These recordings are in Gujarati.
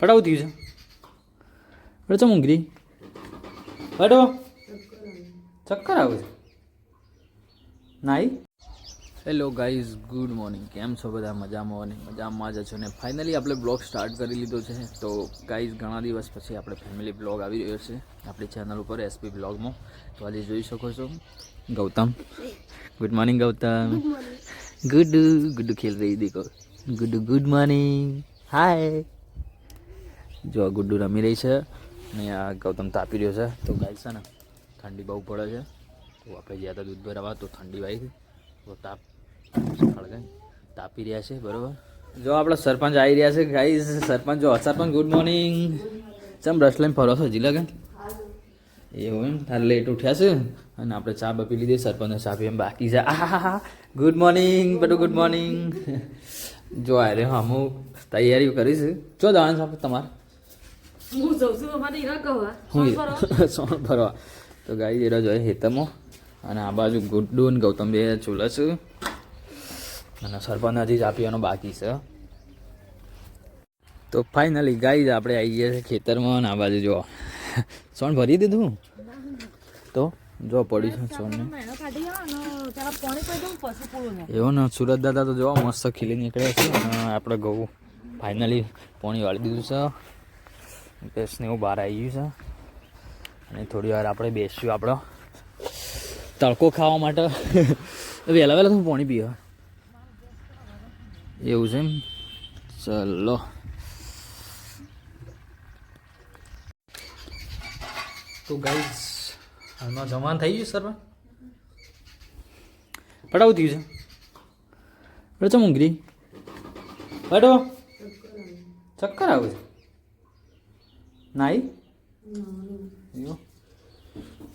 પડાવું થયું છે. બડે ચમ ઊંઘરી? બડો ચક્કર આવે છે. નાઈ. હેલો ગાઈઝ ગુડ મોર્નિંગ કેમ છો બધા? મજામાં અને મજામાં જ છો ને? ફાઇનલી આપણે બ્લોગ સ્ટાર્ટ કરી લીધો છે. તો ગાઈઝ ઘણા દિવસ પછી આપણે ફેમિલી બ્લોગ આવી રહ્યો છે. આપણી ચેનલ ઉપર એસપી બ્લોગમાં તો આજે જોઈ શકો છો. Gautam. Good morning Gautam. Good good ખેલ રહી દીકો ગુડ ગુડ મોર્નિંગ હાય જો આ ગુડ્ડુ રમી રહી છે અને આ ગૌતમ તાપી રહ્યો છે. તો ગાય છે ને, ઠંડી બહુ પડે છે. તો આપણે જ્યાં હતા દૂધ ભરાવા, તો ઠંડી વાઈ તો તાપ તાપી રહ્યા છે, બરાબર? જો આપણા સરપંચ આવી રહ્યા છે ગાઈ સરપંચ, જો સરપંચ ગુડ મોર્નિંગ ચમ બ્રશ લઈને ફરો છો જીલા લગન એવું એમ? તારે લેટ ઉઠ્યા છે? અને આપણે ચા બપી લીધી, સરપંચને ચા પીવા બાકી છે. આ ગુડ મોર્નિંગ બધું ગુડ મોર્નિંગ જો અરે હા હું તૈયારી કરીશ ચો જવાનું સાહેબ, તમારે? હું જઉં છું અમારે હીરા કહવા હું? સોણ ભરવા? તો ગાઈ એરા જોઈએ હેતમો. અને આ બાજુ ગુડ્ડુ અને ગૌતમ બે ચૂલસ અને સરપંચ હજી જ આપીવાનો બાકી છે. તો ફાઇનલી ગાઈ આપણે આવી ગયા છે ખેતરમાં અને આ બાજુ જો. સોણ ભરી દીધું તો જો પડ્યું છે સોનને. ને એવો ને સુરત દાદા તો જોવા મસ્ત ખીલી નીકળ્યા છે. અને આપણે ઘઉં ફાઇનલી પોણી વાળી દીધું છે. ભેંસને એવું બહાર આવી ગયું છે. અને થોડી વાર આપણે બેસ્યું આપણો તડકો ખાવા માટે. વહેલા વહેલા હું પાણી પીવા એવું છે એમ. ચલો. તો ગાઈસ હાલમાં જમાન થઈ ગયું સર પટાવું થયું છે. ચમ ઊંઘરી બડો ચક્કર આવે છે. નાઈ? એવું?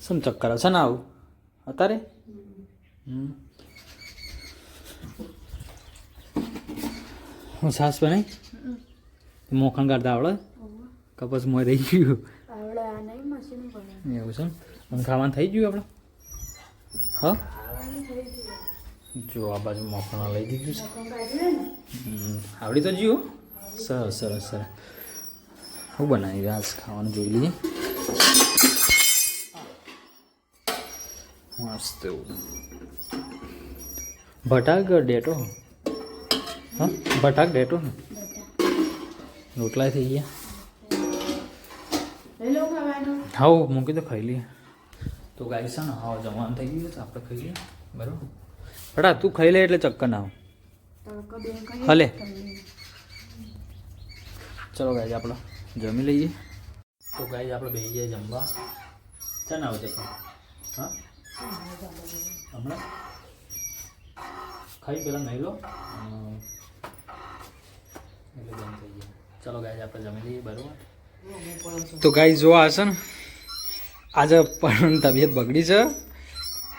સમ ચક્કર છે ને આવું અત્યારે હું સાસ બનાવી મોખણ કાઢતા આવડે કપસ મોય રહી ગયું. એવું છે ને ખાવાનું થઈ ગયું આપણે હા? જો આ બાજુ મખણા લઈ દીધું છે. આવડી તો જીવો સરસ સરસ સરસ. હું બનાવી આજ ખાવાનું જોઈ લઈએ. મસ્ત એવું. ભટાક ડેટો. હા? ભટાક ડેટો. ને રોટલા થઈ ગયા. હા મૂકી તો ખાઈ લઈએ. તો ગાઈશ છે ને હા જમવાનું થઈ ગયું તો આપણે ખાઈ લઈએ. બરાબર? બટા તું ખાઈ લે એટલે ચક્કર ના હલે. ચલો ગાય આપણે જમી લઈએ. તો ગાય આપણે બે જાય જમવા. ચાને આવજે હા? હમણાં? ખાઈ પહેલાં નહીં લો. એટલે બંધ થઈ ગયા. ચાલો ગાય આપણે જમી લઈએ બરાબર? તો ગાય જો આ છે ને આજે પણ તબિયત બગડી છે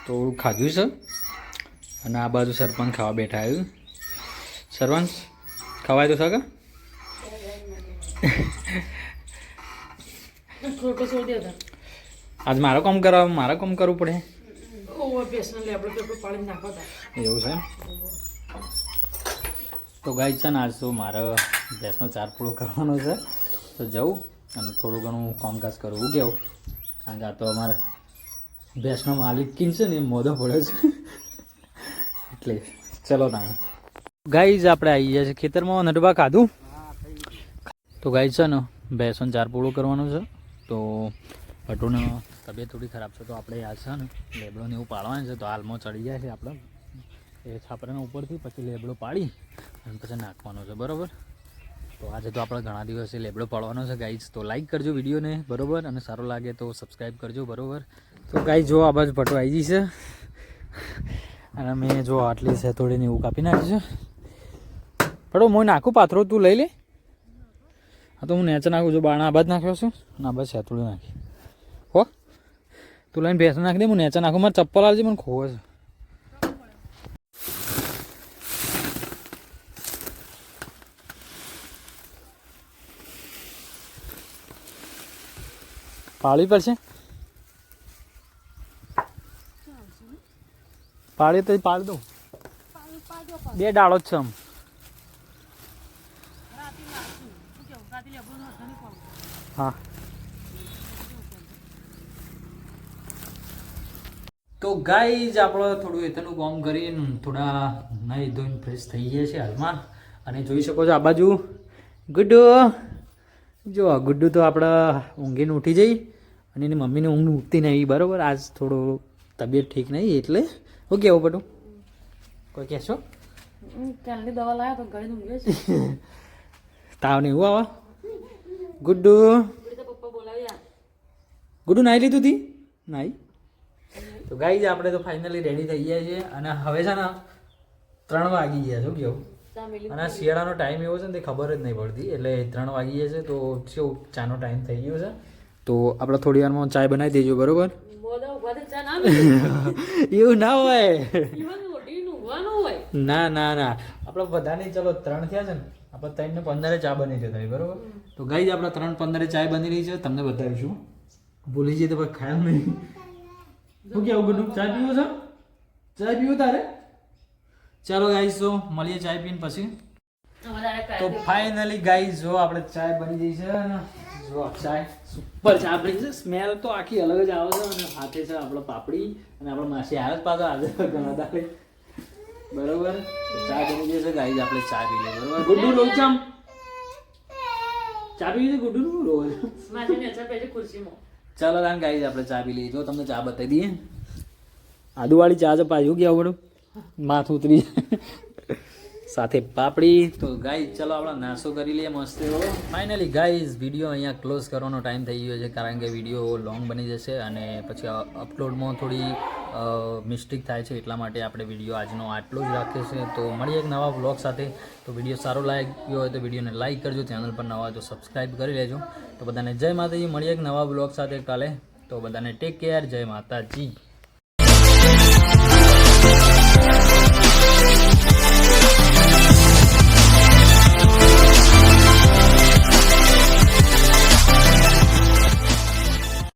થોડું ખાધું છે અને આ બાજુ સરપંચ ખાવા બેઠા આવ્યું. સરપંચ ખવાય તો દે આજ મારો કામ કરવા મારે કામ કરવું પડે. એવું છે? તો ગાય છે ને, આજ તો મારે ભેંસનો ચાર પૂળો કરવાનો છે. તો જવું અને થોડું ઘણું કામકાજ કરવું કેવું? કારણ કે આ તો અમારે ભેંસનો માલિક કિન છે ને, એ મોદો પડે છે. એટલે ચલો તાણે. ગાઈઝ આપણે આવી ગયા છે ખેતરમાં. નટબા ખાધું તો ગાય છે ને ભેંસનો ચાર પૂળો કરવાનો છે. તો ભટુને તબિયત થોડી ખરાબ છે, તો આપણે આ છે ને લેબડોને એવું પાડવાનું છે, તો હાલમાં ચડી જાય છે આપણે. એ છાપરાના ઉપરથી પછી લેબડો પાડી અને પછી નાખવાનો છે, બરાબર? તો આજે તો આપણે ઘણા દિવસે લેબડો પાડવાનો છે ગાઈઝ તો લાઈક કરજો વિડીયોને, બરાબર? અને સારો લાગે તો સબસ્ક્રાઈબ કરજો, બરાબર? તો ગાઈ જો આ બાજુ ભટો આવી ગઈ છે. અને મેં જો આટલી છે થોડીને એવું કાપી નાખ્યું છે. ભટો મોય નાખું પાથરો, તું લઈ લે. હા, તો હું નેચ નાખું છું બાણા આબાદ નાખ્યો છું. ના, બસ બાજ નાખી. હો? તું લઈને ભેંસ નાખી દે, હું નેચે નાખું. મારે ચપ્પલ આવજે, મને ખોવો છે. પાળવી પડશે? પાળી તો પાડી દઉં. બે ડાળો જ છે આમ રાતી નાખશું શું કેવું રાતી લેબડો હા. તો ગાઈઝ આપણે થોડું એતનું કામ કરીને થોડા નાહી ધોઈને ફ્રેશ થઈ ગયા છે હાલમાં. અને જોઈ શકો છો આ બાજુ ગુડ્ડુ. જો ગુડ્ડુ તો આપણા ઊંઘીને ઉઠી જઈ અને એની મમ્મીને ઊંઘ ઉઠતી નહીં બરાબર? આજ થોડો તબિયત ઠીક નહીં એટલે હું કેવું બધું કોઈ કહેશો? કાલની દવા લાવ્યા તો ઘરે ઊંઘે તાવ ને એવું આવા. ગુડ્ડુ. તો પપ્પા બોલાવ્યા ગુડ્ડુ નાઈ લીધું તી? નાઈ. તો ગાઈ આપણે તો ફાઇનલી રેડી થઈ ગયા છીએ અને હવે છે ને ત્રણ વાગી ગયા શું કેવું? અને આ શિયાળાનો ટાઈમ એવો છે ને તે ખબર જ નહીં પડતી એટલે ત્રણ વાગી ગયા છે તો કેવું ચાનો ટાઈમ થઈ ગયો છે? તો આપણે થોડી વારમાં ચાય બનાવી દેજો બરોબર? એવું ના હોય. ના ના ના. આપણે બધાની ચલો ત્રણ થયા છે ને આપણે ત્રણ ને પંદરે ચા બની જતા બરોબર? તો ગાઈ આપણે ત્રણ પંદરે ચાય બની રહી છે તમને બતાવીશું. ભૂલી જઈએ તો પછી ખ્યાલ નહીં. શું કેવું ગુડું ચા પીવો છો? ચાય પીવો તારે? ચાલો ગાઈસ તો મળીએ ચાય પીને પછી. તો ફાઇનલી ગાઈસ જો આપણે ચાય બની ગઈ છે અને જો સુપર ચા બની છે. સ્મેલ તો આખી અલગ જ આવે છે અને સાથે છે આપણો પાપડી અને આપણો માસી આવે જ પાછો આજે ઘણા દાડે. બરોબર? ચા બની જશે છે આપણે ચા પી લઈએ બરોબર? ગુડ્ડુ લોચામ ચા પી લીધી ગુડ્ડુ નું રોજ ચાલો તાન ગાઈસ આપણે ચા પી લઈએ. જો તમને ચા બતાવી દઈએ. આદુવાળી ચા છે પાછું ગયા વડું માથું ઉતરી જાય. સાથે પાપડી. તો ગાઈઝ ચલો આપણે નાસ્તો કરી લઈએ મસ્ત એવો. ફાઇનલી ગાઈઝ વીડિયો અહીંયા ક્લોઝ કરવાનો ટાઈમ થઈ ગયો છે, કારણ કે વીડિયો લોંગ બની જશે અને પછી અપલોડમાં થોડી મિસ્ટેક થાય છે, એટલા માટે આપણે વીડિયો આજનો આટલો જ રાખીએ છીએ તો મળીએ એક નવા બ્લોગ સાથે. તો વીડિયો સારો લાગ્યો હોય તો વિડીયોને લાઇક કરજો ચેનલ પર નવા હોય તો સબસ્ક્રાઈબ કરી લેજો. તો બધાને જય માતાજી, મળીએ એક નવા બ્લોગ સાથે કાલે. તો બધાને ટેક કેર જય માતાજી.